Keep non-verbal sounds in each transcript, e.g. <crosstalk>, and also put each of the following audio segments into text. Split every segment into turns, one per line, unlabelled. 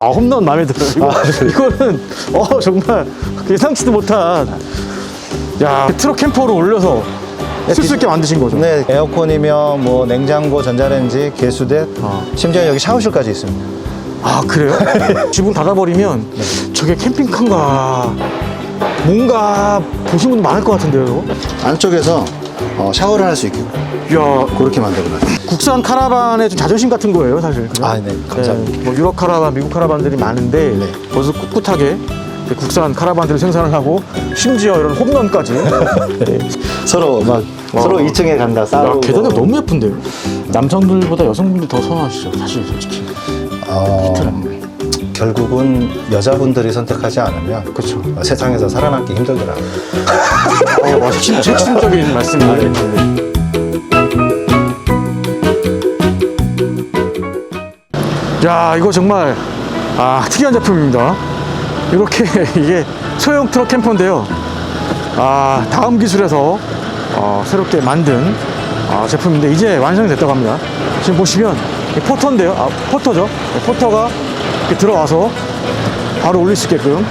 아 홈런 마음에 들어요. 이거, <laughs> 이거는 어 정말 예상치도 못한 야 트럭 캠퍼로 올려서 쓸 수 있게 만드신 거죠.
네, 에어컨이며 뭐 냉장고, 전자레인지, 개수대,
아.
심지어 여기 샤워실까지 있습니다.
아 그래요? <laughs> 지붕 닫아버리면 저게 캠핑카인가 뭔가 보신 분도 많을 것 같은데요.
안쪽에서 어, 샤워를 할 수 있게
야
그렇게 만들어놨어요.
국산 카라반의 좀 자존심 같은 거예요, 사실. 그죠?
아, 네, 감사합니다.
네, 뭐 유럽 카라반, 미국 카라반들이 많은데
네.
거기서 꿋꿋하게 국산 카라반들을 생산을 하고 심지어 이런 홈런까지. <laughs> 네.
서로 막 서로 2층에 간다
야,
싸우고.
계단이 너무 예쁜데요. 남성들보다 여성분들이 더 선호하시죠, 사실 솔직히.
어, 결국은 여자분들이 선택하지 않으면. 어, 세상에서 살아남기 힘들더라고요. <laughs>
어, 핵심, 핵심적인 말씀이네요. 네. 야, 이거 정말 아, 특이한 제품입니다. 이렇게 <laughs> 이게 소형 트럭 캠퍼인데요. 아, 다음 기술에서 어, 새롭게 만든 아, 제품인데 이제 완성이 됐다고 합니다. 지금 보시면 이 포터인데요. 아, 포터죠. 네, 포터가 이렇게 들어와서 바로 올릴 수 있게끔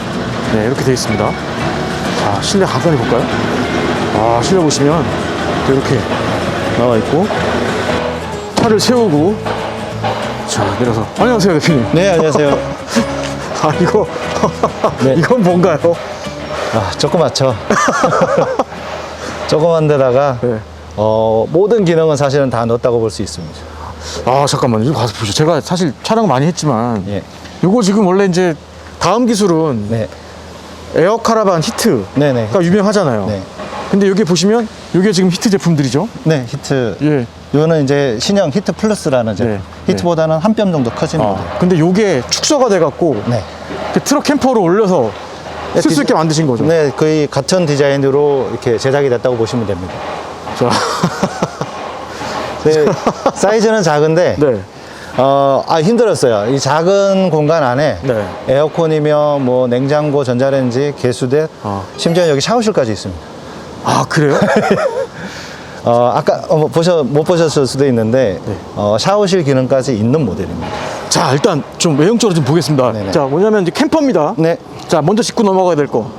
네, 이렇게 되어 있습니다. 자, 실내 가까이 볼까요? 아, 실내 보시면 또 이렇게 나와 있고 차를 세우고 자, 내려서 안녕하세요, 대표님.
네, 안녕하세요. <laughs>
아, 이거 <laughs>
네.
이건 뭔가요?
아, 조그맣죠. <laughs> 조그만 데다가
네.
어, 모든 기능은 사실은 다 넣었다고 볼 수 있습니다.
아, 잠깐만요. 이거 가서 보죠. 제가 사실 촬영 많이 했지만
예.
이거 지금 원래 이제 다음 기술은
네.
에어 카라반 히트가
네네.
유명하잖아요.
네.
근데 여기 보시면 이게 지금 히트 제품들이죠.
네, 히트.
예.
이거는 이제 신형 히트 플러스라는 제품.
네,
히트보다는 한 뼘 정도 커지는
아,
모델.
근데 요게 축소가 돼 갖고
네.
그 트럭 캠퍼로 올려서 쓸 수 있게 만드신 거죠.
네, 거의 같은 디자인으로 이렇게 제작이 됐다고 보시면 됩니다.
자,
네, <laughs> 사이즈는 작은데,
네.
어, 아, 힘들었어요. 이 작은 공간 안에
네.
에어컨이며 뭐 냉장고, 전자레인지, 개수대,
아.
심지어 여기 샤워실까지 있습니다.
아, 그래요? <laughs>
어, 아까 어, 뭐 보셔, 못 보셨을 수도 있는데,
네.
어, 샤워실 기능까지 있는 모델입니다.
자, 일단 좀 외형적으로 좀 보겠습니다.
네네.
자, 뭐냐면 이제 캠퍼입니다.
네.
자, 먼저 짚고 넘어가야 될 거.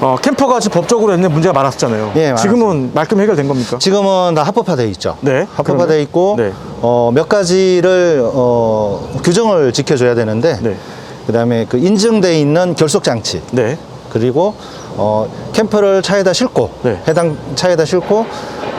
어, 캠퍼가 지금 법적으로 옛날 문제가 많았었잖아요.
예.
지금은 말끔 해결된 겁니까?
지금은 다 합법화되어 있죠.
네, 그러면?
있고
네.
어, 몇 가지를 어, 규정을 지켜줘야 되는데
네.
그다음에 그 인증돼 있는 결속 장치
네.
그리고 어, 캠퍼를 차에다 싣고
네.
해당 차에다 싣고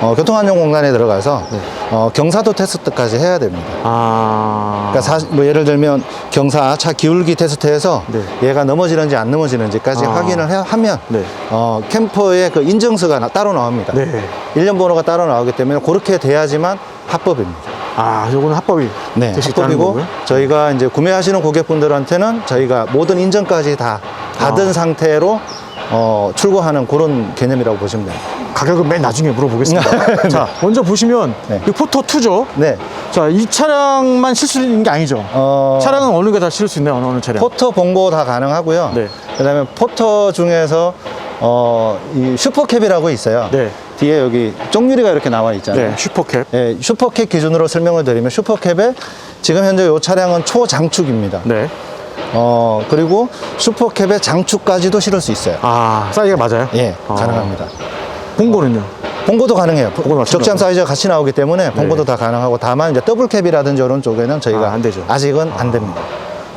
어, 교통안전 공간에 들어가서
네.
어, 경사도 테스트까지 해야 됩니다.
아.
그러니까 사, 뭐 예를 들면 경사 차 기울기 테스트해서
네.
얘가 넘어지는지 안 넘어지는지까지
아.
확인을 해, 하면
네.
어, 캠퍼의 그 인증서가 나- 따로 나옵니다.
네.
일련 번호가 따로 나오기 때문에 그렇게 돼야지만 합법입니다.
아, 요거는 합법이
네, 합법이고. 저희가 이제 구매하시는 고객분들한테는 저희가 모든 인증까지 다 받은
아.
상태로 어, 출고하는 그런 개념이라고 보시면 됩니다.
가격은 맨 나중에 물어보겠습니다. <laughs> 자, 먼저 보시면
네.
이 포터 2죠.
네,
자, 이 차량만 실수 있는 게 아니죠.
어,
차량은 어느 게 다 실을 수 있나요? 어느, 어느 차량?
포터 봉고 다 가능하고요.
네.
그다음에 포터 중에서 어, 이 슈퍼캡이라고 있어요.
네.
뒤에 여기 쪽유리가 이렇게 나와 있잖아요.
네, 슈퍼캡.
예, 슈퍼캡 기준으로 설명을 드리면 슈퍼캡에 지금 현재 이 차량은 초장축입니다.
네.
어, 그리고 슈퍼캡에 장축까지도 실을 수 있어요.
아, 사이즈가 맞아요?
예,
아.
가능합니다.
봉고는요?
봉고도 가능해요.
봉고도.
적시함 사이즈가 같이 나오기 때문에 봉고도 다 가능하고 다만 이제 더블캡이라든지 이런 쪽에는 저희가
아, 안 되죠.
아직은 안 됩니다.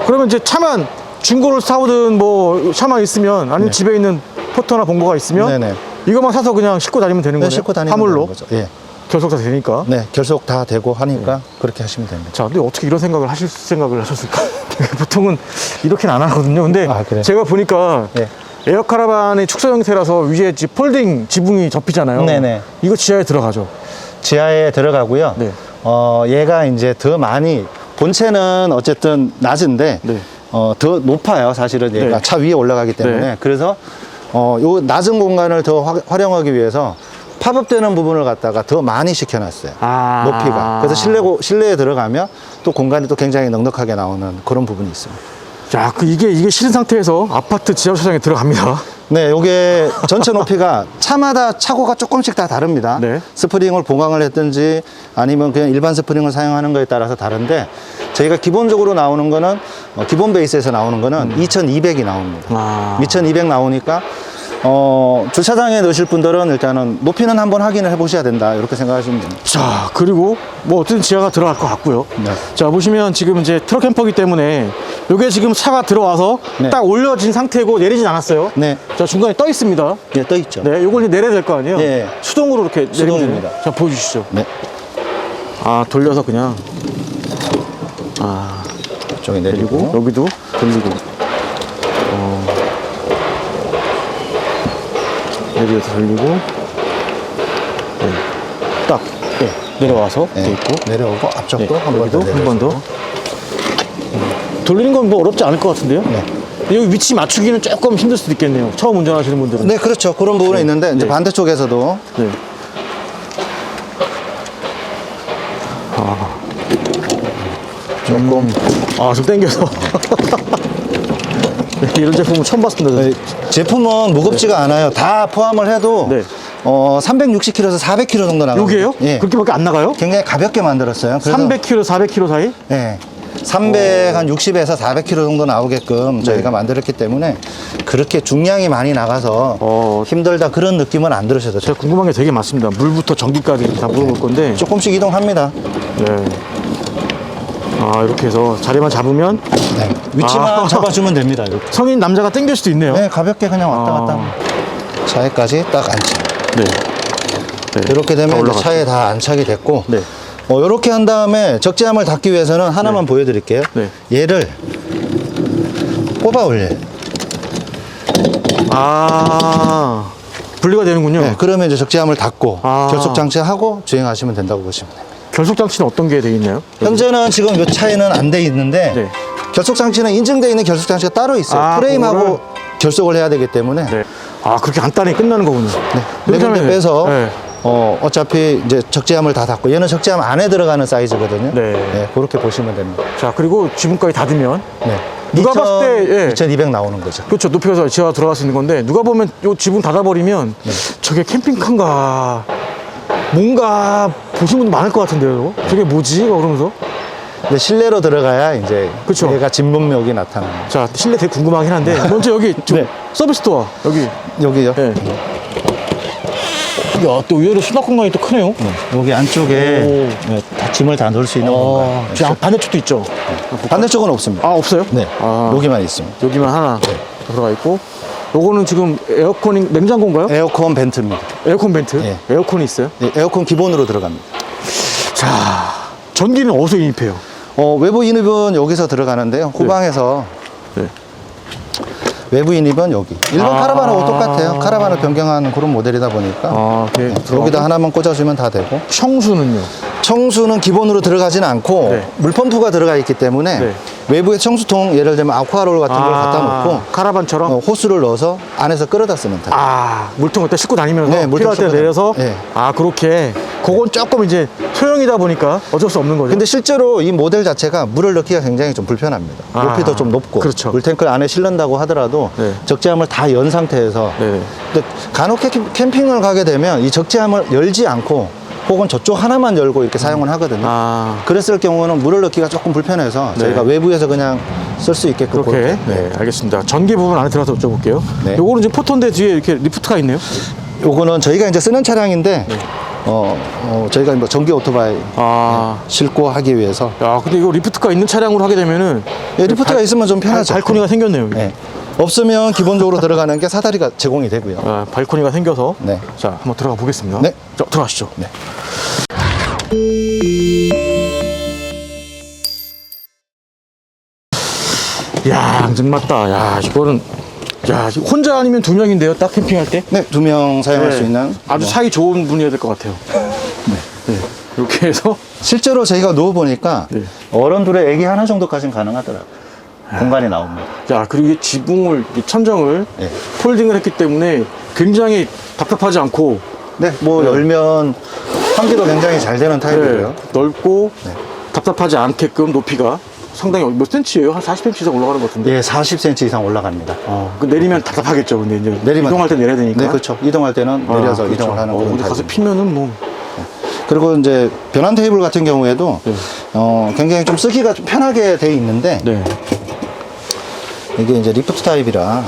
그러면 이제 차만 중고를 사오든 뭐 차만 있으면 아니면 집에 있는 포터나 봉고가 있으면
네. 네네.
이거만 사서 그냥 싣고 다니면 되는
네,
거네요.
싣고 다니는
화물로
거죠. 예.
결속사 되니까.
네, 결속 다 되고 하니까 그렇게 하시면 됩니다.
자, 근데 어떻게 이런 생각을 하실 생각을 하셨을까? <laughs> 보통은 이렇게는 안 하거든요. 근데
아, 그래요?
제가 보니까
네.
에어 카라반의 축소 형태라서 위에 지- 폴딩 지붕이 접히잖아요.
네네.
이거 지하에 들어가죠.
지하에 들어가고요.
네.
어, 얘가 이제 더 많이 본체는 어쨌든 낮은데
네.
어, 더 높아요. 사실은 얘가
네.
차 위에 올라가기 때문에
네.
그래서 어, 요 낮은 공간을 더 화- 활용하기 위해서 팝업되는 부분을 갖다가 더 많이 시켜놨어요.
아.
높이가. 그래서 실내 고- 실내에 들어가면 또 공간이 또 굉장히 넉넉하게 나오는 그런 부분이 있습니다.
자, 그 이게 이게 실은 상태에서 아파트 지하 주차장에 들어갑니다.
네, 요게 전체 높이가 차마다 차고가 조금씩 다 다릅니다.
네.
스프링을 보강을 했든지 아니면 그냥 일반 스프링을 사용하는 거에 따라서 다른데 저희가 기본적으로 나오는 거는 어, 기본 베이스에서 나오는 거는 2200이 나옵니다.
아.
2200 나오니까 어, 주차장에 넣으실 분들은 일단은 높이는 한번 확인을 해 보셔야 된다. 이렇게 생각하시면 됩니다.
자, 그리고 뭐 어쨌든 지하가 들어갈 것 같고요.
네.
자, 보시면 지금 이제 트럭 캠퍼기 때문에 요게 지금 차가 들어와서
네.
딱 올려진 상태고 내리진 않았어요.
네.
자, 중간에 떠 있습니다.
예, 떠 있죠.
네, 요걸 이제 내려야 될 거 아니에요?
네.
수동으로 이렇게 내리면
수동입니다.
되네요. 자, 보여주시죠.
네.
아, 돌려서 그냥. 아, 내리고,
내리고.
여기도 돌리고. 내려서 돌리고. 네. 딱, 네. 내려와서 돼
네.
있고.
내려오고 앞쪽도
네,
한 번 더
한 번 더.
내려주고.
돌리는 건 뭐 어렵지 않을 것 같은데요?
네.
여기 위치 맞추기는 조금 힘들 수도 있겠네요. 처음 운전하시는 분들은.
네, 그렇죠. 그런 부분은 있는데 이제
네.
반대쪽에서도
네. 아. 조금. 아, 좀 땡겨서. <laughs> 네, 이런 제품은 처음 봤습니다.
네, 제품은 무겁지가 않아요. 다 포함을 해도
네.
어, 360km에서 400km 정도 나가요.
요게요?
예.
그렇게밖에 안 나가요?
굉장히 가볍게 만들었어요. 그래서
300km, 400km 사이?
예. 360에서 400km 정도 나오게끔
네.
저희가 만들었기 때문에 그렇게 중량이 많이 나가서
어.
힘들다 그런 느낌은 안 들으셔도 돼요.
제가 궁금한 게 되게 많습니다. 물부터 전기까지 다 물어볼 건데.
조금씩 이동합니다.
네. 아, 이렇게 해서 자리만 잡으면
네. 위치만
아.
잡아주면 됩니다. 이렇게.
성인 남자가 땡길 수도 있네요.
네, 가볍게 그냥 왔다
아.
갔다. 합니다. 차에까지 딱 안착.
네. 네.
이렇게
다
되면 이제
올라갔죠.
차에 다 안착이 됐고
네.
어, 이렇게 한 다음에 적재함을 닫기 위해서는 하나만 보여드릴게요.
네.
얘를 뽑아 올려요.
아, 분리가 되는군요.
네, 그러면 이제 적재함을 닫고
아.
결속 장치하고 주행하시면 된다고 보시면 돼요.
결속 장치는 어떤 게 돼 있나요?
현재는 지금 이 차에는 안 돼 있는데
네.
결속 장치는 인증되어 있는 결속 장치가 따로 있어요.
아,
프레임하고
그거를?
결속을 해야 되기 때문에
네. 아, 그렇게 간단히 끝나는 거군요.
네
이렇게
군데 빼서
네.
어, 어차피 이제 적재함을 다 닫고 얘는 적재함 안에 들어가는 사이즈거든요.
네.
그렇게 보시면 됩니다.
자, 그리고 지붕까지 닫으면
네.
누가 봤을 때, 예.
2200 나오는 거죠.
그렇죠. 높여서 지하 들어갈 수 있는 건데 누가 보면 요 지붕 닫아버리면
네.
저게 캠핑카인가 뭔가 보신 분들 많을 것 같은데요. 저게 뭐지? 막 그러면서
근데 실내로 들어가야 이제
그쵸.
얘가 진문명이 나타나는 거죠.
자 실내 되게 궁금하긴 한데 먼저 여기 좀 <laughs>
네.
서비스 도어 여기
여기요.
예. 야 또 의외로 수납 공간이 또 크네요.
여기 안쪽에
오.
네, 다 짐을 다 넣을 수 있는
아,
공간.
저 양- 반대쪽도 있죠.
반대쪽은 없습니다.
아 없어요?
네.
아,
여기만 있습니다.
여기만 하나 들어가 있고 요거는 지금 에어컨이 냉장고인가요?
에어컨 벤트입니다.
에어컨 벤트?
예.
에어컨이 있어요?
네, 에어컨 기본으로 들어갑니다.
자 전기는 어디서 인입해요?
어, 외부 인입은 여기서 들어가는데요. 후방에서
네.
외부 인입은 여기. 일반
아.
카라반하고 똑같아요. 카라반을 변경한 그런 모델이다 보니까
아, 네.
네, 여기다 하나만 꽂아주면 다 되고
청수는요?
청수는 기본으로 들어가진 않고
네.
물펌프가 들어가 있기 때문에
네.
외부에 청수통 예를 들면 아쿠아롤 같은 걸 갖다 놓고
카라반처럼
어, 호스를 넣어서 안에서 끌어다 쓰면 돼요.
아 물통 그때 싣고 다니면서
네, 물통
필요할 때
싣고
내려서
다니- 네.
아 그렇게 그건 조금 이제 소형이다 보니까 어쩔 수 없는 거죠.
근데 실제로 이 모델 자체가 물을 넣기가 굉장히 좀 불편합니다.
아,
높이도 좀 높고
그렇죠.
물탱크를 안에 실른다고 하더라도
네.
적재함을 다 연 상태에서
네네.
근데 간혹 캠- 캠핑을 가게 되면 이 적재함을 열지 않고 혹은 저쪽 하나만 열고 이렇게 사용을 하거든요.
아
그랬을 경우는 물을 넣기가 조금 불편해서
네.
저희가 외부에서 그냥 쓸 수 있게끔
그렇게
그렇게.
네 알겠습니다. 전기 부분 안에 들어가서 여쭤볼게요.
네.
요거는 지금 포토인데 뒤에 이렇게 리프트가 있네요.
요거는 저희가 이제 쓰는 차량인데 어, 어, 저희가 뭐 전기 오토바이
아.
싣고 하기 위해서
야 근데 이거 리프트가 있는 차량으로 하게 되면은
예, 리프트가
발-
있으면 좀 편하죠.
발, 발코니가 생겼네요. 여기.
네. 없으면 기본적으로 들어가는 게 사다리가 제공이 되고요.
아, 발코니가 생겨서
네.
자 한번 들어가 보겠습니다.
네.
자 들어가시죠.
네.
야 앙증맞다. 야 이거는 야 혼자 아니면 두 명인데요. 딱 캠핑할 때.
네, 두 명 사용할
네.
수 있는
아주
뭐.
사이 좋은 분이어야 될 것 같아요. <laughs> 네. 이렇게 해서
실제로 저희가 누워 보니까
네.
어른 둘의 애기 하나 정도까지는 가능하더라고요. 공간이 나옵니다.
자 그리고 이 지붕을 이 천정을
네.
폴딩을 했기 때문에 굉장히 답답하지 않고
네, 뭐
네.
열면 환기도 굉장히 잘 되는 타입이고요.
네, 넓고
네.
답답하지 않게끔 높이가 상당히 몇 센치예요? 한 40cm 이상 올라가는 것 같은데.
예, 40cm 이상 올라갑니다.
어, 그 내리면 답답하겠죠. 근데 이제
내리면
이동할 때 내려야 되니까.
네, 그렇죠. 이동할 때는
아,
내려서
그렇죠.
이동을 하는
어, 근데 가서. 피면은 뭐
그리고 이제 변환 테이블 같은 경우에도
네.
어, 굉장히 좀 쓰기가 좀 편하게 돼 있는데
네.
이게 이제 리프트 타입이라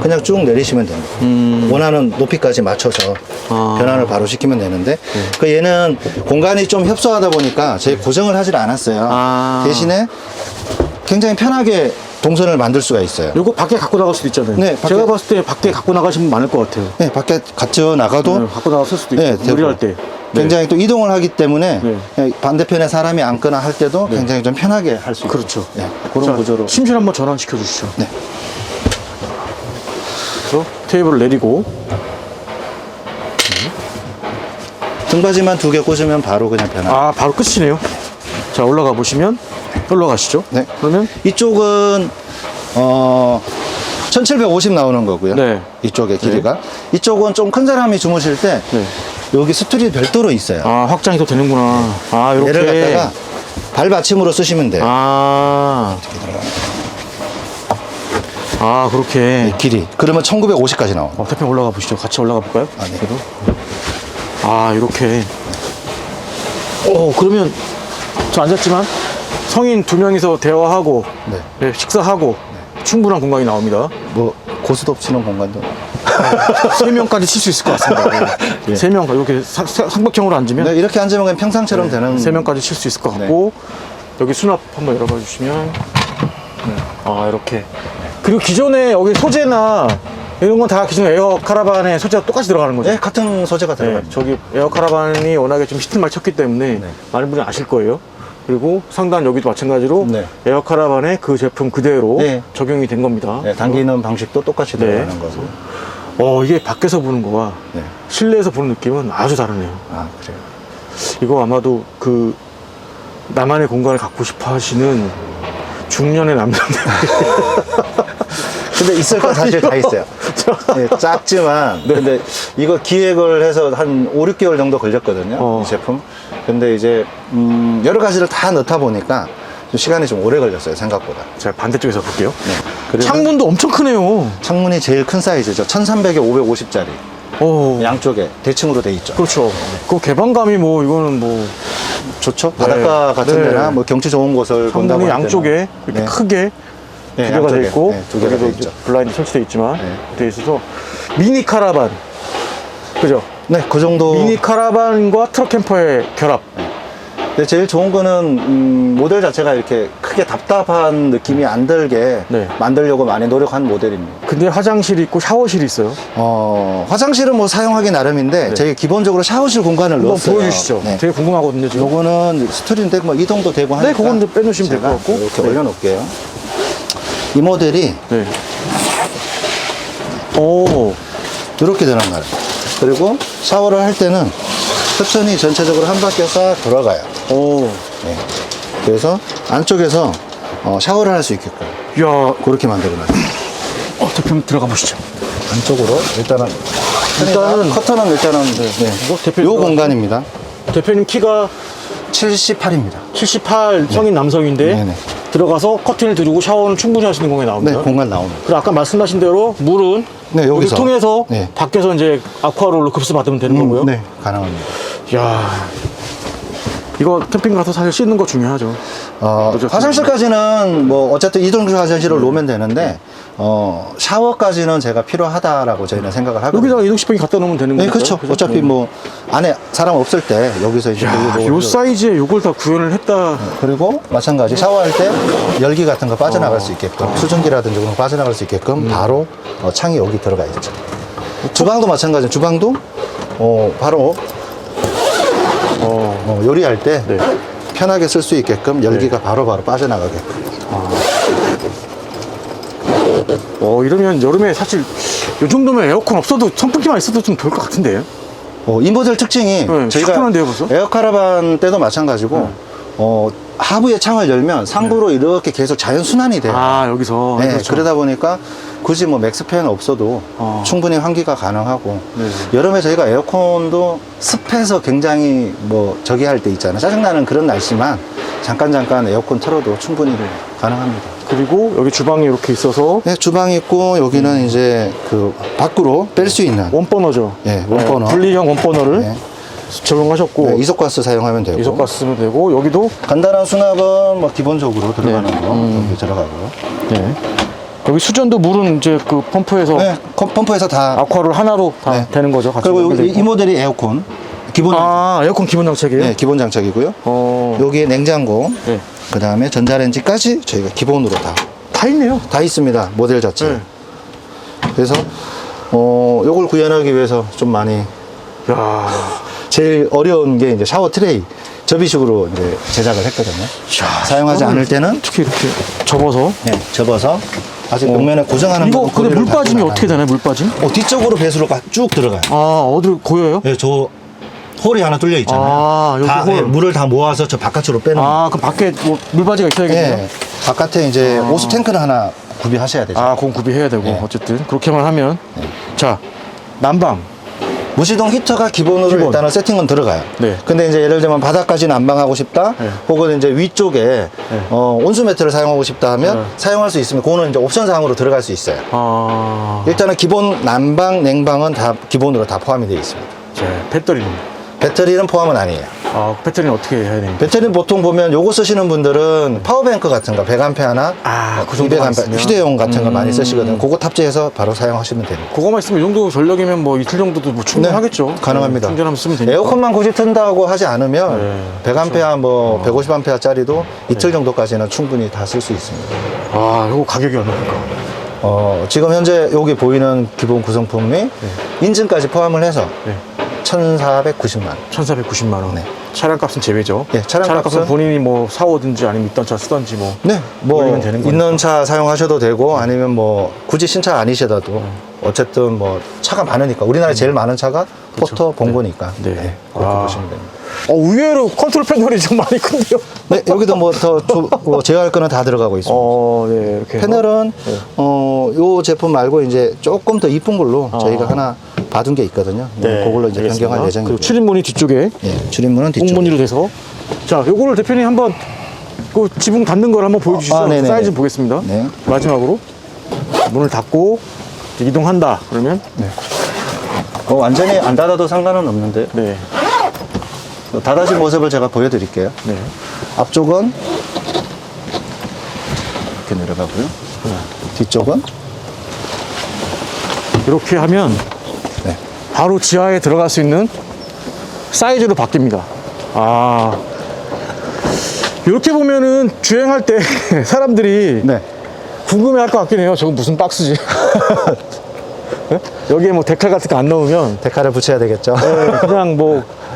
그냥 쭉 내리시면 됩니다.
음.
원하는 높이까지 맞춰서
아. 네.
변환을 바로 시키면 되는데 그 얘는 공간이 좀 협소하다 보니까 저희 고정을 하질 않았어요.
아.
대신에 굉장히 편하게 동선을 만들 수가 있어요.
요거 밖에 갖고 나갈 수도 있잖아요.
네, 밖에-
제가 봤을 때 밖에 갖고 나가시면 많을 것 같아요.
네, 밖에 같이 나가도
네, 갖고 나갔을 수도 있고
네, 되고.
무리할 때.
굉장히 또 이동을 하기 때문에
네.
네, 반대편에 사람이 앉거나 할 때도 굉장히 좀 편하게 할 수 있고
그렇죠.
네, 그런
자,
구조로
심실 한번 전환시켜 주시죠.
네.
그래서 테이블을 내리고
등받이만 두 개 꽂으면 바로 그냥 변화.
아 바로 끝이네요. 자 올라가 보시면 올라가시죠.
네.
그러면
이쪽은 어 1750 나오는 거고요.
네.
이쪽의 길이가. 이쪽은 좀 큰 사람이 주무실 때
네.
여기 스툴이 별도로 있어요.
아 확장이 더 되는구나. 아 이렇게.
얘를 갖다가 발 받침으로 쓰시면 돼요.
아. 아 그렇게.
길이. 그러면 1950까지 나와요.
어, 대표 올라가 보시죠. 같이 올라가 볼까요?
아, 네.
그래도? 아, 이렇게. 오, 그러면 저 앉았지만 성인 두 명이서 대화하고
네.
네, 식사하고 충분한 공간이 나옵니다.
뭐 고스톱 치는 공간도.
세 명까지 칠 수 있을 것 같습니다. <laughs>
예.
세 명, 이렇게 사- 사- 삼각형으로 앉으면
네, 이렇게 앉으면 그냥 평상처럼 되는.
세 명까지 칠 수 있을 것 같고 여기 수납 한번 열어봐 주시면 네. 아 이렇게 그리고 기존에 여기 소재나 이런 건 다 기존 에어 카라반의 소재가 똑같이 들어가는 거죠.
네, 같은 소재가
네,
들어가요.
저기 에어 카라반이 워낙에 좀 시틀말 쳤기 때문에
네.
많은 분이 아실 거예요. 그리고 상단 여기도 마찬가지로
네.
에어 카라반의 그 제품 그대로
네.
적용이 된 겁니다.
네, 당기는 방식도 똑같이
네.
들어가는 거고.
어 이게 밖에서 보는 거와
네.
실내에서 보는 느낌은 아주 다르네요.
아, 그래요.
이거 아마도 그 나만의 공간을 갖고 싶어 하시는 중년의 남성들 <laughs>
근데 있을 거 사실 다 있어요. 네, 작지만 근데 이거 기획을 해서 한 5, 6개월 정도 걸렸거든요.
어.
이 제품. 근데 이제 음, 여러 가지를 다 넣다 보니까 좀 시간이 좀 오래 걸렸어요. 생각보다.
제가 반대쪽에서 볼게요.
네. 그래서
창문도 엄청 크네요.
창문이 제일 큰 사이즈죠. 1300에 550짜리.
오,
양쪽에 대칭으로 돼 있죠.
그렇죠. 그 개방감이 뭐 이거는 뭐
좋죠.
네.
바닷가 같은
네.
데나 뭐 경치 좋은 곳을 본다고
창문이
할 때는.
양쪽에 이렇게
네.
크게
네,
두 개가 돼
양쪽에.
있고
네, 두 개가
여기도
돼
이제
있죠.
블라인드 설치돼 있지만
네.
돼 있어서 미니 카라반 그죠?
네, 그 정도.
미니 카라반과 트럭 캠퍼의 결합.
근데 제일 좋은 거는 음, 모델 자체가 이렇게 크게 답답한 느낌이 안 들게
네.
만들려고 많이 노력한 모델입니다.
근데 화장실이 있고 샤워실이 있어요.
어, 화장실은 뭐 사용하기 나름인데 저희 기본적으로 샤워실 공간을
네. 한번
넣었어요.
보여주시죠.
네.
되게 궁금하거든요 지금.
요거는 스툴인데 뭐 이동도 되고 하니까
네, 그건 좀 빼놓으시면 될것
제가
같고.
이렇게
네.
올려놓을게요. 이 모델이
네. 오,
이렇게 되는 거예요. 그리고 샤워를 할 때는 흡선이 전체적으로 한 바퀴 싹 돌아가요.
오,
네. 그래서 안쪽에서 어, 샤워를 할 수 있게끔
야,
그렇게 만들어놨어요.
어, 대표님 들어가 보시죠.
안쪽으로 일단은
일단은-
커터는 일단은 네.
이거 대표
요 공간입니다.
대표님 키가
78입니다.
78 성인 남성인데
네네.
들어가서 커튼을 두르고 샤워는 충분히 하시는 공간이
네,
나옵니다.
공간 나옵니다.
그리고 아까 말씀하신 대로 물은
네,
여기
여기서.
통해서
네.
밖에서 이제 아쿠아롤로 급수 받으면 되는 거고요.
네, 가능합니다.
야 이거 캠핑 가서 사실 씻는 거 중요하죠.
어,
그렇죠.
화장실까지는 뭐 어쨌든 이동식 화장실을 놓으면 되는데 어, 샤워까지는 제가 필요하다라고 저희는 생각을 하거든요.
여기다가 이동식품이 갖다 놓으면 되는
네,
거죠.
그렇죠. 어차피 뭐 안에 사람 없을 때 여기서 이제
야, 요
놓고
사이즈에 요걸 다 구현을 했다.
그리고 마찬가지 샤워할 때 열기 같은 거 빠져나갈 수 있게끔 수증기라든지 그런 거 빠져나갈 수 있게끔 바로 어, 창이 여기 들어가 있죠. 주방도 마찬가지. 주방도 어, 바로
어,
어, 요리할 때
네.
편하게 쓸 수 있게끔 열기가 바로바로 빠져나가게끔.
어 이러면 여름에 사실 요 정도면 에어컨 없어도 선풍기만 있어도 좀 좋을 것 같은데 요.
어, 이 모델 특징이
네,
저희가
시원한데요, 벌써?
에어카라반 때도 마찬가지고 어, 하부의 창을 열면 상부로 이렇게 계속 자연 순환이 돼요.
아 여기서
네,
그렇죠.
그러다 보니까 굳이 뭐 맥스팬 없어도
어.
충분히 환기가 가능하고
네.
여름에 저희가 에어컨도 습해서 굉장히 뭐 저기 할 때 있잖아요. 짜증나는 그런 날씨만 잠깐 잠깐 에어컨 틀어도 충분히
네.
가능합니다.
그리고 여기 주방이 이렇게 있어서
네, 주방 있고 여기는
음.
이제 그 밖으로 뺄 수 있는
원버너죠.
네, 원버너.
분리형 원버너를
네.
적용하셨고
네, 이석가스 사용하면 되고.
이석가스 쓰면 되고 여기도
간단한 수납은 뭐 기본적으로 들어가는
네.
거 여기 들어가고요.
네. 여기 수전도 물은 이제 그 펌프에서
네, 컴- 펌프에서 다.
아쿠아를 하나로 다
네.
되는 거죠. 같이
그리고
연결돼
이,
있고.
모델이 에어컨 기본
아 에어컨 기본 장착이에요?
네, 기본 장착이고요.
어.
여기에 냉장고,
네.
그 다음에 전자레인지까지 저희가 기본으로 다 다
다 있네요.
있습니다. 모델 자체.
네.
그래서 어 요걸 구현하기 위해서 좀 많이
야.
제일 어려운 게 이제 샤워 트레이 접이식으로 이제 제작을 했거든요.
야,
사용하지 않을 때는
어떻게 이렇게 접어서
네, 접어서 아직 벽면에 고정하는
이거 근데 물 빠짐이 어떻게 되나요? 물 빠짐?
어, 뒤쪽으로 배수로 가 쭉 들어가요.
아 어디 고여요?
네, 저 홀이 하나 뚫려 있잖아요.
아, 여기
다,
홀.
네, 물을 다 모아서 저 바깥으로 빼는 거예요.
아 그럼 밖에 뭐 물바지가 있어야겠네요.
네, 바깥에 이제
아.
오수 탱크를 하나 구비하셔야 되죠.
아 그건 구비해야 되고
네.
어쨌든 그렇게만 하면 자 난방
무시동 히터가 기본으로
기본.
일단은 세팅은 들어가요.
네.
근데 이제 예를 들면 바닥까지 난방하고 싶다,
네.
혹은 이제 위쪽에 어, 온수 매트를 사용하고 싶다 하면
네.
사용할 수 있으면 그거는 이제 옵션 사항으로 들어갈 수 있어요.
아
일단은 기본 난방, 냉방은 다 기본으로 다 포함이 되어 있습니다.
자, 배터리는
배터리는 포함은 아니에요.
아 배터리는 어떻게 해야 됩니까?
배터리는 보통 보면 요거 쓰시는 분들은 파워뱅크 같은 거 100A나
아, 그 정도만
200A
있으면?
휴대용 같은 거 많이
음.
쓰시거든요. 그거 탑재해서 바로 사용하시면 됩니다.
그거만 있으면 이 정도 전력이면 뭐 이틀 정도도 뭐 충분하겠죠.
네, 가능합니다.
네, 충전하면 쓰면 되니까.
에어컨만 굳이 튼다고 하지 않으면
네,
100A 뭐
어.
150A짜리도 이틀 정도까지는 충분히 다 쓸 수 있습니다.
아 이거 가격이 얼마입니까?
어, 지금 현재 여기 보이는 기본 구성품이 인증까지 포함을 해서
네.
1,490만 원.
1,490만 원.
네.
차량값은 제외죠.
예, 차량값은
본인이 뭐 사오든지 아니면 있던 차 쓰던지 뭐.
네, 뭐
올리면 되는 거니까.
있는 차 사용하셔도 되고 아니면 뭐 굳이 신차 아니시더라도 어쨌든 뭐 차가 많으니까 우리나라에 제일 많은 차가 포터 봉고니까
네.
네. 그렇게
아.
보시면 됩니다.
어 의외로 컨트롤 패널이 좀 많이 큰데요.
네, 여기도 뭐더 뭐 제어할 거는 다 들어가고 있습니다.
어, 네 이렇게. 해서.
패널은 어, 요 제품 말고 이제 조금 더 이쁜 걸로
아.
저희가 하나 받은 게 있거든요.
네,
그걸로 이제
알겠습니다.
변경할 예정이고요.
그리고 출입문이 뒤쪽에
예, 출입문은 뒤쪽.
공문으로 돼서 자 요거를 대표님 한번 그 지붕 닫는 걸 한번 보여주시죠.
아, 네네네.
사이즈 보겠습니다.
네.
마지막으로 문을 닫고 이제 이동한다. 그러면
어, 완전히 안 닫아도 상관은 없는데
네,
닫아진 모습을 제가 보여드릴게요.
네.
앞쪽은 이렇게 내려가고요. 뒤쪽은
이렇게 하면
네.
바로 지하에 들어갈 수 있는 사이즈로 바뀝니다. 아. 이렇게 보면은 주행할 때 <laughs> 사람들이
네.
궁금해 할 것 같긴 해요. 저건 무슨 박스지? <laughs> 네? 여기에 뭐 데칼 같은 거 안 넣으면
데카를 붙여야 되겠죠.
네, 그냥 뭐 <laughs>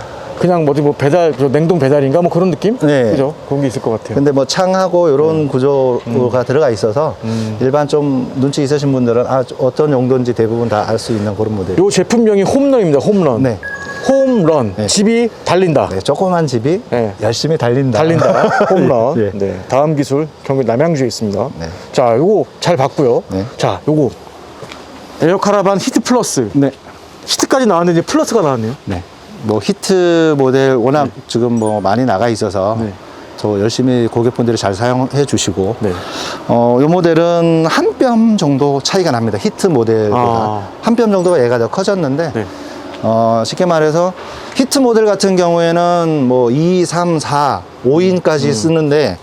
그냥 뭐지 뭐 배달 저 냉동 배달인가 뭐 그런 느낌?
네.
그죠? 그런 게 있을 것 같아요.
근데 뭐 창하고
네.
이런 구조가
음.
들어가 있어서 일반 좀 눈치 있으신 분들은 아, 어떤 용도인지 대부분 다 알 수 있는 그런 모델.
요 제품명이 홈런입니다. 홈런.
네.
홈런.
네.
집이 달린다.
네, 조그만 집이
네.
열심히 달린다.
달린다. <laughs> 홈런.
예.
네. 다음 기술 경기 남양주에 있습니다.
네.
자, 요거 잘 봤고요.
네.
자, 요거 에어 카라반 히트 플러스.
네.
히트까지 나왔는데 이제 플러스가 나왔네요.
네. 뭐 히트 모델 워낙 지금 뭐 많이 나가 있어서
네.
저 열심히 고객분들이 잘 사용해 주시고
네.
어, 이 모델은 한 뼘 정도 차이가 납니다. 히트 모델보다
아.
한뼘 정도가 얘가 더 커졌는데
네.
어, 쉽게 말해서 히트 모델 같은 경우에는 뭐 2, 3, 4, 5인까지
음.
쓰는데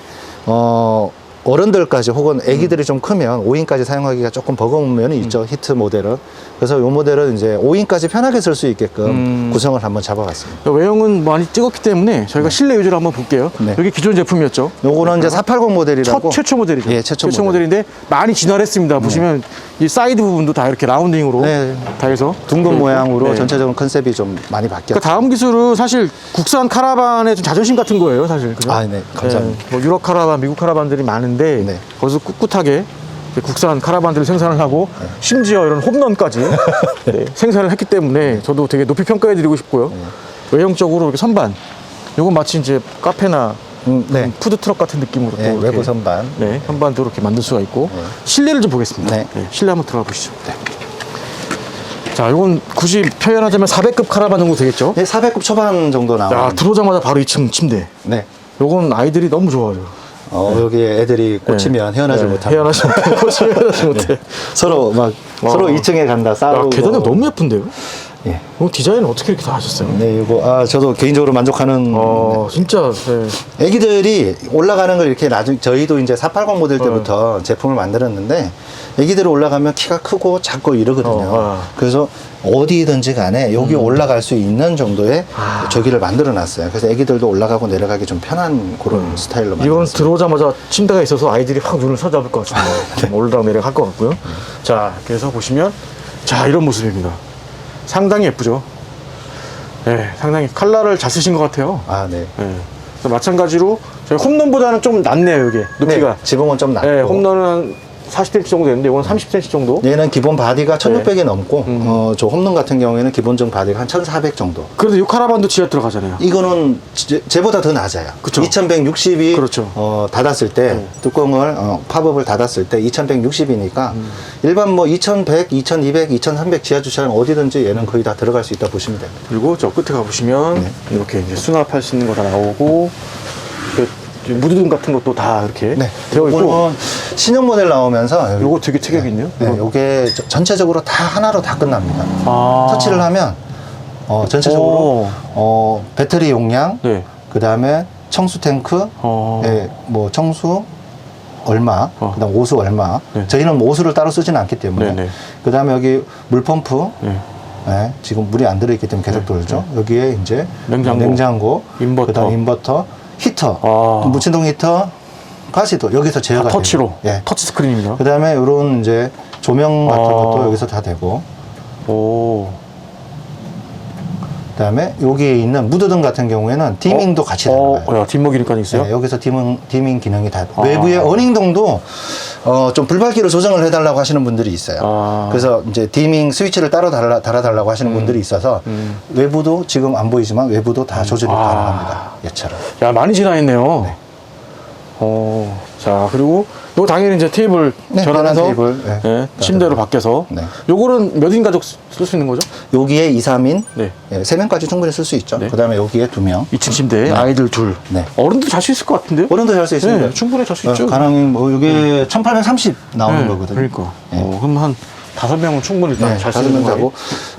어, 어른들까지 혹은 아기들이 좀 크면 5인까지 사용하기가 조금 버거운 면이
음.
있죠. 히트 모델은. 그래서 이 모델은 이제 5인까지 편하게 쓸 수 있게끔
음.
구성을 한번 잡아봤습니다.
외형은 많이 찍었기 때문에 저희가 실내 위주로 한번 볼게요.
네.
여기 기존 제품이었죠.
요거는 이제 480 모델이라고
첫 최초 모델이죠.
예, 최초 모델.
인데 많이 진화했습니다. 보시면 이 사이드 부분도 다 이렇게 라운딩으로
네.
다 해서
둥근. 모양으로
네.
전체적으로 컨셉이 좀 많이 바뀌었죠.
그러니까 다음 기술은 사실 국산 카라반의 좀 자존심 같은 거예요, 사실. 그죠?
아, 네. 감사합니다.
뭐 유럽 카라반, 미국 카라반들이 많은데
네.
거기서 꿋꿋하게 국산 카라반들을 생산을 하고 심지어 이런 홈런까지 <laughs> 네, 생산을 했기 때문에 저도 되게 높이 평가해 드리고 싶고요. 외형적으로 이렇게 선반. 요건 마치 이제 카페나
음, 네.
푸드 트럭 같은 느낌으로 또
네,
이렇게
외부 선반.
네, 현반도 이렇게 만들 수가 있고 실내를 좀 보겠습니다.
네.
네, 실내 한번 들어가 보시죠. 자, 이건 굳이 표현하자면 400급 카라반 정도 되겠죠?
네, 400급 초반 정도
야,
나오는.
들어오자마자 바로 2층 침대.
네.
요건 아이들이 너무 좋아하죠.
어, 여기 애들이 꽂히면 헤어나지
네,
못하고
헤어나지 못해. <laughs> 헤어나지 못해.
서로 막
와.
서로 2층에 간다
야,
싸우고
계단이 너무 예쁜데요?
예.
어, 디자인은 어떻게 이렇게 다 하셨어요?
네, 이거 아 저도 개인적으로 만족하는
어, 진짜 네.
애기들이 올라가는 걸 이렇게 나중 저희도 이제 480 모델 때부터 제품을 만들었는데 애기들이 올라가면 키가 크고 작고 이러거든요.
어, 어.
그래서 어디든지 간에 여기 올라갈 수 있는 정도의
아.
저기를 만들어 놨어요. 그래서 애기들도 올라가고 내려가기 좀 편한 그런 스타일로
이건
만들었어요.
들어오자마자 침대가 있어서 아이들이 확 눈을 사잡을 것좀 올라가 내려가 할것 같고요. 자, 그래서 보시면 자 이런 모습입니다. 상당히 예쁘죠. 네, 상당히 칼라를 잘 쓰신 것 같아요.
아, 네.
네. 마찬가지로 저희 홈런보다는 좀 낮네요, 이게 높이가.
네, 지붕은 좀 낮고.
네, 홈런은 한 40cm 정도 되는데 이건 30cm 정도.
얘는 기본 바디가 1600이
네.
넘고
음.
어, 저 홈런 같은 경우에는 기본적 바디가 한 1400 정도.
그래도 이 카라반도 지하 들어가잖아요.
이거는 제, 쟤보다 더 낮아요.
그쵸.
2160이
그렇죠.
어, 닫았을 때
네.
뚜껑을 어, 팝업을 닫았을 때 2160이니까
음.
일반 뭐 2100, 2200, 2300 지하 주차장 어디든지 얘는 거의 다 들어갈 수 있다 보시면 됩니다.
그리고 저 끝에 가보시면
네.
이렇게 이제 수납할 수 있는 거 다 나오고 그 무드등 같은 것도 다 이렇게
네.
되어 있고
요거는 신형 모델 나오면서
요거 되게 특이하게 있네요.
네,
이거.
요게 저- 전체적으로 다 하나로 다 끝납니다.
아.
터치를 하면 어, 전체적으로
오.
어, 배터리 용량,
네.
그 다음에 청수 탱크,
어.
예, 뭐 청수 얼마,
어.
그다음 오수 얼마.
네.
저희는 뭐 오수를 따로 쓰지는 않기 때문에.
네, 네.
그다음에 여기 물 펌프.
네.
예, 지금 물이 안 들어있기 때문에 계속 돌죠. 여기에 이제
냉장고.
냉장고,
인버터.
그다음 인버터, 히터,
아.
무친동 히터, 가시도 여기서 제어가
아, 터치로.
되고. 예.
터치 스크린입니다.
그다음에 이런 이제 조명 같은
아.
것도 여기서 다 되고.
오.
그다음에 여기에 있는 무드등 같은 경우에는 디밍도 같이
어,
들어가요.
야, 뒷목이니까 있어요.
네, 여기서 디밍, 디밍 기능이 다
아.
외부의 어닝동도 어, 좀 불밝기로 조정을 해달라고 하시는 분들이 있어요.
아.
그래서 이제 디밍 스위치를 따로 달아, 달아달라고 하시는 분들이 있어서
음.
외부도 지금 안 보이지만 외부도 다 조절이
아.
가능합니다. 얘처럼.
야, 많이 진화했네요.
네.
어. 자, 그리고 요 당연히 이제 테이블
네,
전환해서
편한 테이블. 네.
예, 침대로 바뀌어서
네.
요거는 몇 인 가족 쓸 수 있는 거죠? 여기에
2, 3인
네.
예, 3명까지 충분히 쓸 수 있죠.
네.
그 다음에 여기에 2명.
2층 침대 아이들 둘.
네.
어른도 잘 수 있을 것 같은데요?
어른도 잘 수 있습니다.
네, 충분히 잘수
어,
있죠.
가능, 뭐, 이게 1830 나오는
네,
거거든요.
그러니까.
네.
어, 그럼 한 다섯 명은 충분히
네,
잘
다섯
쓰는
명 자고.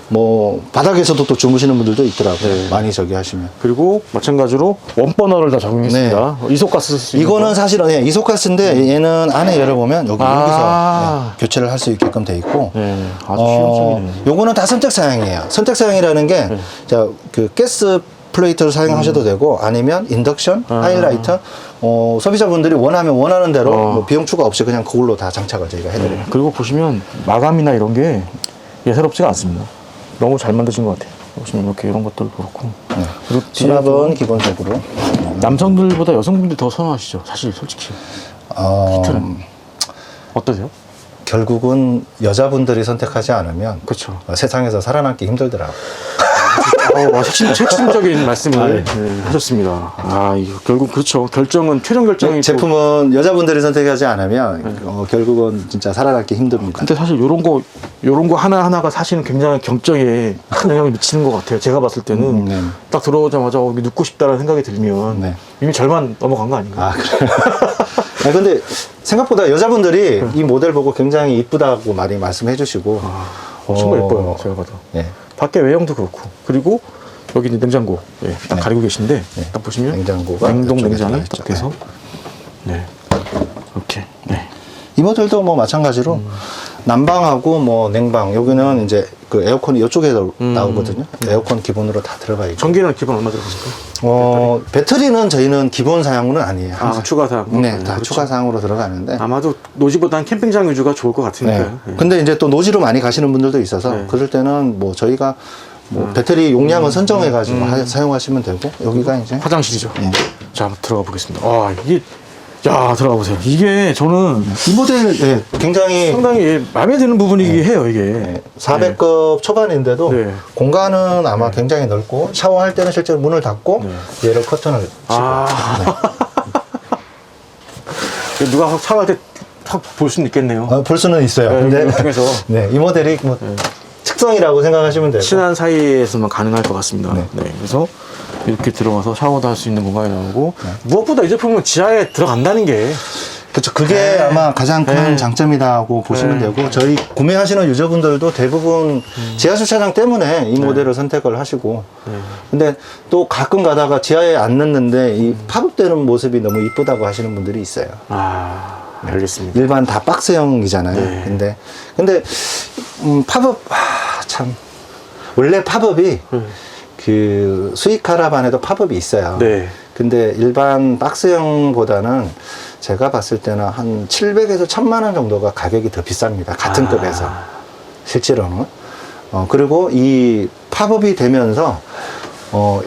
뭐, 바닥에서도 또 주무시는 분들도 있더라고요.
네.
많이 저기 하시면.
그리고 마찬가지로 원버너를 다 적용했습니다. 이소가스 쓸수 있는
네. 이거는
거.
사실은 예, 이소가스인데 얘는 안에 열어보면 여기
아.
여기서 예, 교체를 할 수 있게끔 돼 있고
네, 아주
어,
실용적이네.
요거는 다 선택 사양이에요. 선택 사양이라는 게
네.
자, 그 가스 플레이트를 사용하셔도 되고 아니면 인덕션,
음. 아.
하이라이터 어, 소비자분들이 원하면 원하는 대로
어.
뭐 비용 추가 없이 그냥 그걸로 다 장착을 저희가 해드려요.
네, 그리고 보시면 마감이나 이런 게 예사롭지가 않습니다. 너무 잘 만드신 것 같아요. 보시면 이렇게 이런 것들도 그렇고.
네.
그리고
수납은 기본적으로
남성들보다 여성분들이 더 선호하시죠. 사실 솔직히.
어,
히트는. 어떠세요?
결국은 여자분들이 선택하지 않으면
그렇죠.
어, 세상에서 살아남기 힘들더라고요. <laughs>
어, 핵심, 핵심적인 말씀을 네, 하셨습니다. 아, 이거 결국 그렇죠. 결정은, 최종 결정이. 또-
네, 제품은 여자분들이 선택하지 않으면 어, 결국은 진짜 살아남기 힘듭니다.
근데 사실 요런 거, 요런 거 하나 하나가 사실은 굉장히 경정에 큰 영향을 미치는 것 같아요. 제가 봤을 때는.
음, 네.
딱 들어오자마자 어, 여기 눕고 싶다는 생각이 들면
네.
이미 절반 넘어간 거 아닌가요?
아 그래요? <laughs> 아 근데 생각보다 여자분들이 이 모델 보고 굉장히 이쁘다고 많이 말씀해 주시고
어, 정말
어,
예뻐요. 제가 봐도.
예.
밖에 외형도 그렇고. 그리고 여기 이제 냉장고. 예, 딱
네.
가리고 계신데
네.
딱 보시면
냉장고가
냉동 냉장이
들어가
딱
있죠.
해서 네. 이렇게. 네.
이 모델도 뭐 마찬가지로
음.
난방하고 뭐 냉방 여기는 이제 그 에어컨이 이쪽에
음.
나오거든요. 에어컨 기본으로 다 들어가 있고
전기는 기본 얼마 들어갔을까요?
어, 배터리 는 저희는 기본 사양으로는 아니에요.
아,
항상.
추가 사양.
네,
네,
다
그렇죠.
추가 사양으로 들어가는데
아마도 노지보다는 캠핑장 위주가 좋을 것
네.
같으니까요. 예.
근데 이제 또 노지로 많이 가시는 분들도 있어서
네.
그럴 때는 뭐 저희가 뭐
음.
배터리 용량은 선정해 가지고 사용하시면 되고 여기가 이제
화장실이죠.
예.
자, 한번 들어가 보겠습니다. 아, 이게 야, 들어가 보세요. 이게 저는
이 모델 예, 굉장히
상당히 예, 마음에 드는 부분이긴 해요, 이게.
예, 400급 초반인데도
네.
공간은 아마 굉장히 넓고 샤워할 때는 실제로 문을 닫고
네.
얘를 커튼을 치고
아. <laughs> 누가 확 차갈 때확 볼 수는 있겠네요.
어, 볼 수는 있어요.
네,
근데
통해서. <laughs>
네, 이 모델이 뭐 특성이라고 생각하시면 되고
친한 사이에서만 가능할 것 같습니다. 네.
네.
그래서 이렇게 들어가서 샤워도 할 수 있는 공간이 나오고 무엇보다 이 제품은 지하에 들어간다는 게
그렇죠. 그게 아마 가장 큰
네.
장점이라고 보시면
네.
되고 저희 구매하시는 유저분들도 대부분 지하 주차장 때문에 이 모델을 선택을 하시고
네.
근데 또 가끔 가다가 지하에 안 넣는데 이 팝업되는 모습이 너무 이쁘다고 하시는 분들이 있어요.
아, 알겠습니다.
일반 다 박스형이잖아요.
네.
근데 근데 음, 팝업 아, 참 원래 팝업이
네.
그 수익 카라반에도 팝업이 있어요.
네.
근데 일반 박스형보다는 제가 봤을 때는 한 700에서 1000만 원 정도가 가격이 더 비쌉니다. 같은
아.
급에서. 실제로는. 어, 그리고 이 팝업이 되면서 어,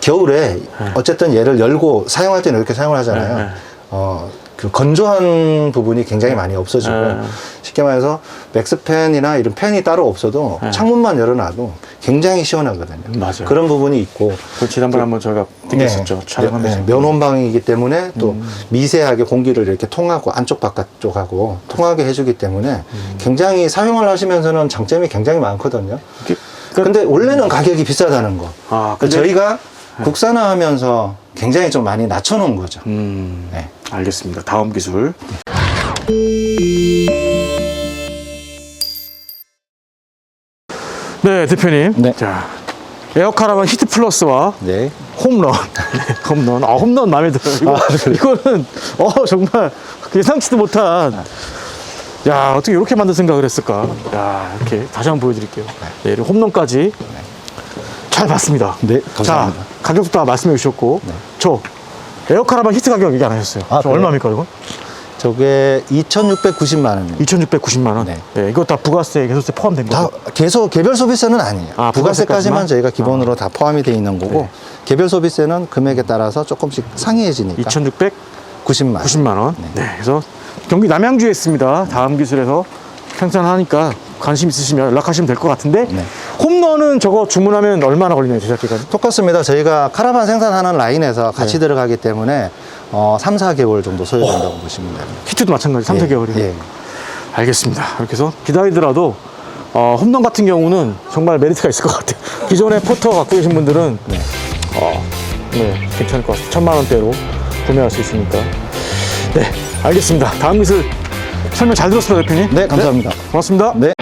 겨울에 어쨌든 얘를 열고 사용할 때는 이렇게 사용을 하잖아요.
네, 네.
어, 그 건조한 부분이 굉장히 많이 없어지고
네.
쉽게 말해서 맥스팬이나 이런 팬이 따로 없어도
네.
창문만 열어놔도 굉장히 시원하거든요.
맞아요.
그런 부분이 있고
그 지난번에 한번 저희가 느꼈었죠.
네.
촬영하면서.
네, 면온방이기 때문에 또
음.
미세하게 공기를 이렇게 통하고 안쪽 바깥쪽하고 통하게 해주기 때문에
음.
굉장히 사용을 하시면서는 장점이 굉장히 많거든요. 근데 원래는 가격이 비싸다는 거.
아,
그
근데-
저희가 국산화하면서 굉장히 좀 많이 낮춰놓은 거죠.
음,
네.
알겠습니다. 다음 기술. 네, 대표님.
네.
자, 에어카라반 히트 플러스와
네.
홈런. 네, <laughs> 홈런. 아, 홈런 마음에 들어요. 이거,
아, 그래요?
이거는, 어, 정말 예상치도 못한. 야, 어떻게 이렇게 만들 생각을 했을까? 야, 이렇게 다시 한번 보여드릴게요. 네, 이렇게 홈런까지 잘 봤습니다.
네, 감사합니다.
자, 가격도 다 말씀해 주셨고, 저 에어카라반 히트 가격 얘기 안 하셨어요.
아,
저
그래요?
얼마입니까, 이거?
저게 2,690만 원입니다.
2,690만 원.
네.
네. 이거 다 부가세, 개소세 포함된
다
거죠?
개소 개별 소비세는 아니에요.
아,
부가세까지만
부가세까지만?
저희가 기본으로 다 포함이 돼 있는 거고
네.
개별 소비세는 금액에 따라서 조금씩 상이해지니까
2,690만
90만 원.
원. 네. 그래서 경기 남양주에 있습니다. 다음 기술에서 생산하니까 관심 있으시면 연락하시면 될 것 같은데
네.
홈런은 저거 주문하면 얼마나 걸리나요, 제작 기간?
똑같습니다. 저희가 카라반 생산하는 라인에서 같이
네.
들어가기 때문에 어, 3, 4개월 정도 소요된다고 보시면 됩니다.
히트도 마찬가지, 3,
예,
4개월이.
예.
알겠습니다. 이렇게 해서 기다리더라도 어, 홈런 같은 경우는 정말 메리트가 있을 것 같아요. 기존에 포터 갖고 계신 분들은
네.
어, 네, 괜찮을 것 같아요. 천만 원대로 구매할 수 있으니까. 네, 알겠습니다. 다음 기술 설명 잘 들었습니다, 대표님.
네, 감사합니다.
고맙습니다.
네.